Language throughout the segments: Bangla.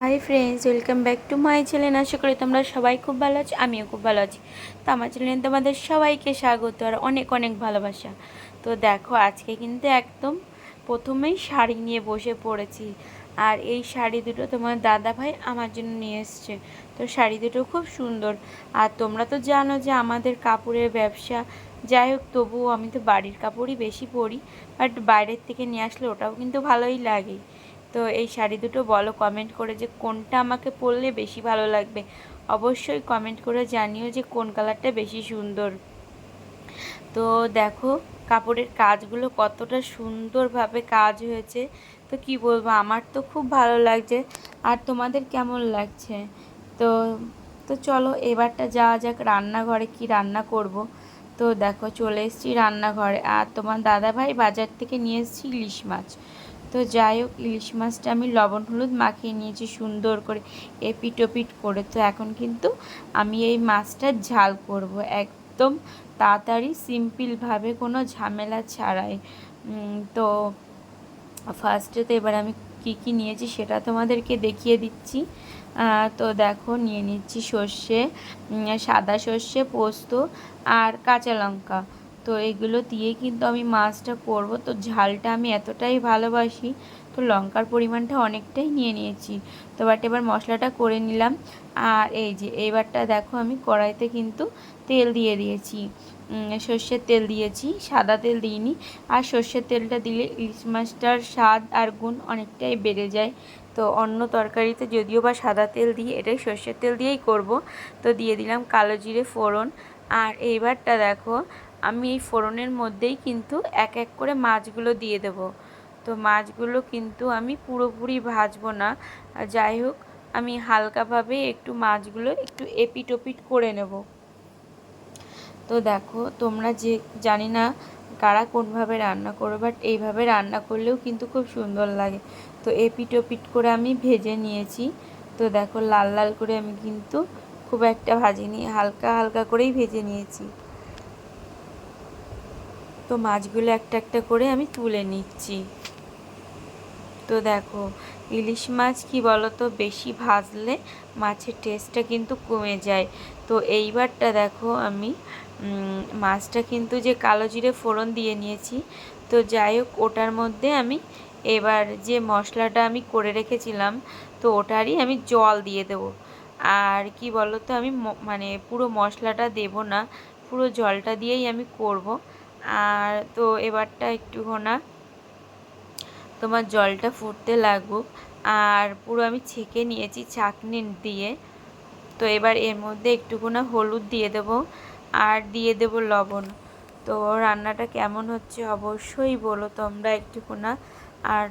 Hi friends, welcome back to my channel. আশা করি তোমরা সবাই খুব ভালো আছো, আমিও খুব ভালো আছি। তো আমার চ্যানেলে তোমাদের সবাইকে স্বাগত আর অনেক অনেক ভালোবাসা। তো দেখো, আজকে কিন্তু একদম প্রথমেই শাড়ি নিয়ে বসে পড়েছি। আর এই শাড়ি দুটো তোমার দাদা ভাই আমার জন্য নিয়ে এসছে। তো শাড়ি দুটো খুব সুন্দর। আর তোমরা তো জানো যে আমাদের কাপড়ের ব্যবসা, যাই হোক, তবুও আমি তো বাড়ির কাপড়ই বেশি পরি। বাট বাইরের থেকে নিয়ে আসলে ওটাও কিন্তু ভালোই লাগে। তো এই শাড়ি দুটো বলো কমেন্ট করে যে কোনটা আমাকে পরলে বেশি ভালো লাগবে। অবশ্যই কমেন্ট করে জানিও যে কোন কালারটা বেশি সুন্দর। তো দেখো, কাপড়ের কাজগুলো কতটা সুন্দরভাবে কাজ হয়েছে। তো কি বলব, আমার তো খুব ভালো লাগছে। আর তোমাদের কেমন লাগছে? তো তো চলো, এবারটা যাওয়া যাক রান্নাঘরে কি রান্না করব। তো দেখো, চলে এসেছি রান্নাঘরে। আর তোমার দাদাভাই বাজার থেকে নিয়ে এসেছি ইলিশ মাছ। তো যাই হোক, ইলিশ মাছটা আমি লবণ হলুদ মাখিয়ে নিয়েছি সুন্দর করে এপিট ওপিট করে। তো এখন কিন্তু আমি এই মাছটা ঝাল করব। একদম তাড়াতাড়ি, সিম্পলভাবে, কোনো ঝামেলা ছাড়াই। তো ফার্স্টে তো এবার আমি কি কি নিয়েছি সেটা তোমাদেরকে দেখিয়ে দিচ্ছি। তো দেখো, নিয়ে নিচ্ছি সর্ষে সাদা সর্ষে, পোস্ত আর কাঁচা লঙ্কা। তো এগুলো দিয়ে কিন্তু আমি মাছটা করব। তো ঝালটা আমি এতটাই ভালোবাসি, তো লঙ্কার পরিমাণটা অনেকটাই নিয়ে নিয়েছি। তো বাট এবার মশলাটা করে নিলাম। আর এই যে, এইবারটা দেখো আমি কড়াইতে কিন্তু তেল দিয়ে দিয়েছি। সর্ষের তেল দিয়েছি, সাদা তেল দিইনি। আর সর্ষের তেলটা দিলে ইলিশ মাছটার স্বাদ আর গুণ অনেকটাই বেড়ে যায়। তো অন্য তরকারিতে যদিও বা সাদা তেল দিয়ে, এটাই সর্ষের তেল দিয়েই করব। তো দিয়ে দিলাম কালো জিরে ফোড়ন। আর এইবারটা দেখো আমি এই ফোড়নের মধ্যেই কিন্তু এক এক করে মাছগুলো দিয়ে দেব। তো মাছগুলো কিন্তু আমি পুরোপুরি ভাজবো না। যাই হোক, আমি হালকাভাবে একটু মাছগুলো একটু এপিট ওপিট করে নেব। তো দেখো, তোমরা যে, জানি না কারা কোনভাবে রান্না করো বাট এইভাবে রান্না করলেও কিন্তু খুব সুন্দর লাগে। তো এপিট ওপিট করে আমি ভেজে নিয়েছি। তো দেখো, লাল লাল করে আমি কিন্তু খুব একটা ভাজিনি, হালকা হালকা করেই ভেজে নিয়েছি। তো মাছগুলো একটা একটা করে আমি তুলে নিচ্ছি। তো দেখো, ইলিশ মাছ কি বলো তো বেশি ভাজলে মাছের টেস্টটা কিন্তু কমে যায়। তো এইবারটা দেখো আমি মাছটা কিন্তু যে কালো জিরে ফোড়ন দিয়ে নিয়েছি, তো যাই হোক ওটার মধ্যে আমি এবার যে মশলাটা আমি করে রেখেছিলাম, তো ওটারই আমি জল দিয়ে দেব। আর কি বলো তো আমি মানে পুরো মশলাটা দেব না, পুরো জলটা দিয়েই আমি করব। আর তো এবারটা একটুখানা তোমার জলটা ফুটতে লাগুক। আর পুরো আমি ছেঁকে নিয়েছি ছাঁকনি দিয়ে। তো এবার এর মধ্যে একটুখানা হলুদ দিয়ে দেব আর দিয়ে দেব লবণ। তো রান্নাটা কেমন হচ্ছে অবশ্যই বলো তোমরা একটুখানা। আর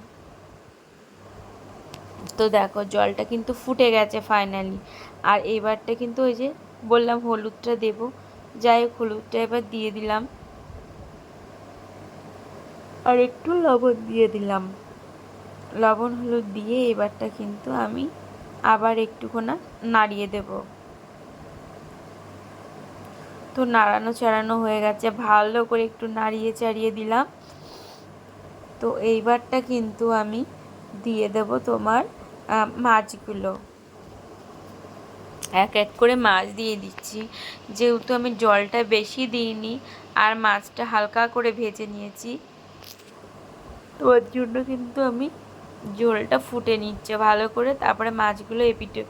তো দেখো জলটা কিন্তু ফুটে গেছে ফাইনালি আর এবারটা কিন্তু ওই যে বললাম হলুদটা দেব। যাই হোক, হলুদটা এবার দিয়ে দিলাম। আর একটু লবণ দিয়ে দিলাম। লবণ হলুদ দিয়ে এবারটা কিন্তু আমি আবার একটুখানা নাড়িয়ে দেব। তো নাড়ানো চাড়ানো হয়ে গেছে, ভালো করে একটু নাড়িয়ে চাড়িয়ে দিলাম। তো এইবারটা কিন্তু আমি দিয়ে দেব তোমার মাছগুলো। এক এক করে মাছ দিয়ে দিচ্ছি। যেহেতু আমি জলটা বেশি দিইনি, আর মাছটা হালকা করে ভেজে নিয়েছি তো ওর জন্য কিন্তু আমি ঝোলটা ফুটে নিচ্ছে ভালো করে, তারপরে মাছগুলো এপিটে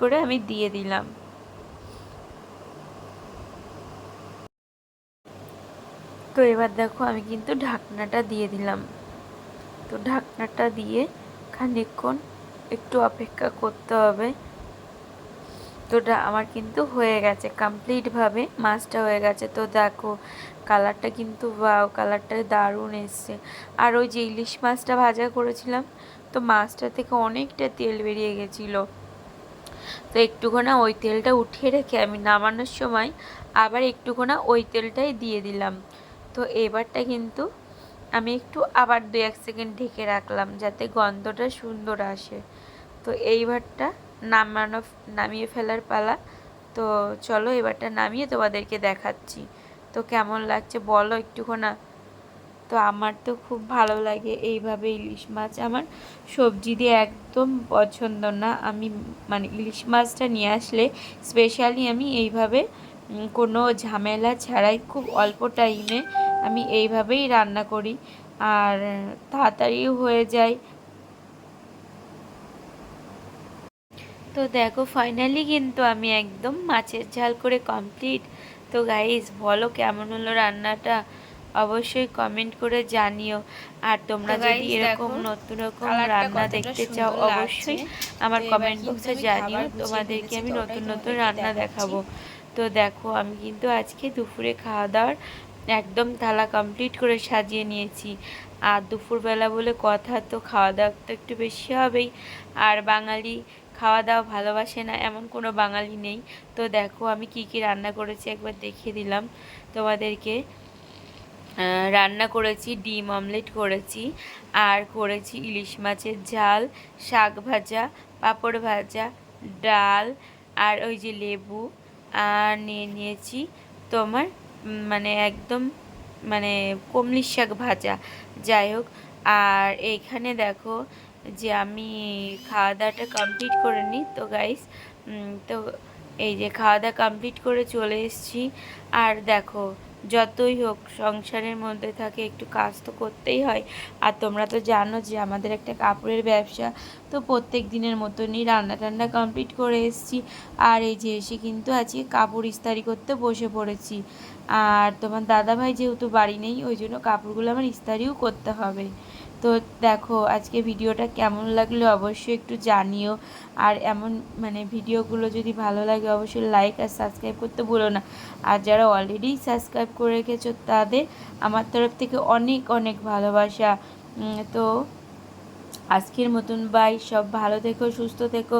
করে আমি দিয়ে দিলাম। তো এবার দেখো আমি কিন্তু ঢাকনাটা দিয়ে দিলাম। তো ঢাকনাটা দিয়ে খানিকক্ষণ একটু অপেক্ষা করতে হবে। তো আমার কিন্তু হয়ে গেছে কমপ্লিটভাবে মাছটা হয়ে গেছে। তো দেখো কালারটা কিন্তু বাও কালারটা দারুণ এসছে। আর ওই যে ইলিশ মাছটা ভাজা করেছিলাম, তো মাছটা থেকে অনেকটা তেল বেরিয়ে গেছিল। তো একটুখানা ওই তেলটা উঠিয়ে রেখে আমি নামানোর সময় আবার একটুখানা ওই তেলটাই দিয়ে দিলাম। তো এবারটা কিন্তু আমি একটু আবার দু এক সেকেন্ড ঢেকে রাখলাম, যাতে গন্ধটা সুন্দর আসে। তো এইবারটা নামানো, নামিয়ে ফেলার পালা। তো চলো এবারটা নামিয়ে তোমাদেরকে দেখাচ্ছি। তো কেমন লাগছে বলো একটুখানা। তো আমার তো খুব ভালো লাগে এইভাবে ইলিশ মাছ। আমার সবজি দিয়ে একদম পছন্দ না। আমি মানে ইলিশ মাছটা নিয়ে আসলে স্পেশালি আমি এইভাবে কোনো ঝামেলা ছাড়াই খুব অল্প টাইমে আমি এইভাবেই রান্না করি। আর তাড়াতাড়িও হয়ে যায়। তো দেখো ফাইনালি কিন্তু আমি একদম মাছের ঝাল করে কমপ্লিট তো গাইস বলো কেমন হলো রান্নাটা? অবশ্যই কমেন্ট করে জানিও। আর তোমরা যদি এরকম নতুন রকম রান্না দেখতে চাও অবশ্যই আমার কমেন্ট বক্সে জানিও তোমাদেরকে আমি নতুন নতুন রান্না দেখাবো। তো দেখো আমি কিন্তু আজকে দুপুরে খাওয়া দাওয়ার একদম থালা কমপ্লিট করে সাজিয়ে নিয়েছি। আর দুপুরবেলা বলে কথা তো খাওয়া দাওয়া তো একটু বেশি হবেই। আর বাঙালি খাওয়া দাওয়া ভালোবাসে না, এমন কোনো বাঙালি নেই। তো দেখো, আমি কি কি রান্না করেছি একবার দেখিয়ে দিলাম তোমাদেরকে। রান্না করেছি, ডিম অমলেট করেছি, আর করেছি ইলিশ মাছের ঝাল, শাক ভাজা, পাঁপড় ভাজা, ডাল, আর ওই যে লেবু, আর নিয়ে নিয়েছি তোমার মানে একদম মানে কমলি শাক ভাজা। যাই হোক, আর এইখানে দেখো যে আমি খাওয়া দাওয়াটা কমপ্লিট করে নিই। তো গাইস তো এই যে খাওয়া দাওয়া কমপ্লিট করে চলে এসেছি। আর দেখো, যতই হোক, সংসারের মধ্যে থাকে একটু কাজ তো করতেই হয়। আর তোমরা তো জানো যে আমাদের একটা কাপড়ের ব্যবসা। তো প্রত্যেক দিনের মতনই রান্না টান্না কমপ্লিট করে এসেছি। আর এই যে এসে কিন্তু আজকে কাপড় ইস্তারি করতে বসে পড়েছি। আর তোমার দাদাভাই যেহেতু বাড়ি নেই, ওই জন্য কাপড়গুলো আমার ইস্তারিও করতে হবে। তো দেখো, আজকে ভিডিওটা কেমন লাগল অবশ্যই একটু জানিও। আর এমন মানে ভিডিওগুলো যদি ভালো লাগে, অবশ্যই লাইক আর সাবস্ক্রাইব করতে ভুলো না। আর যারা অলরেডি সাবস্ক্রাইব করে রেখেছো, তাদের আমার তরফ থেকে অনেক অনেক ভালোবাসা। তো আজকের মতন বাই সব ভালো থেকো, সুস্থ থেকো।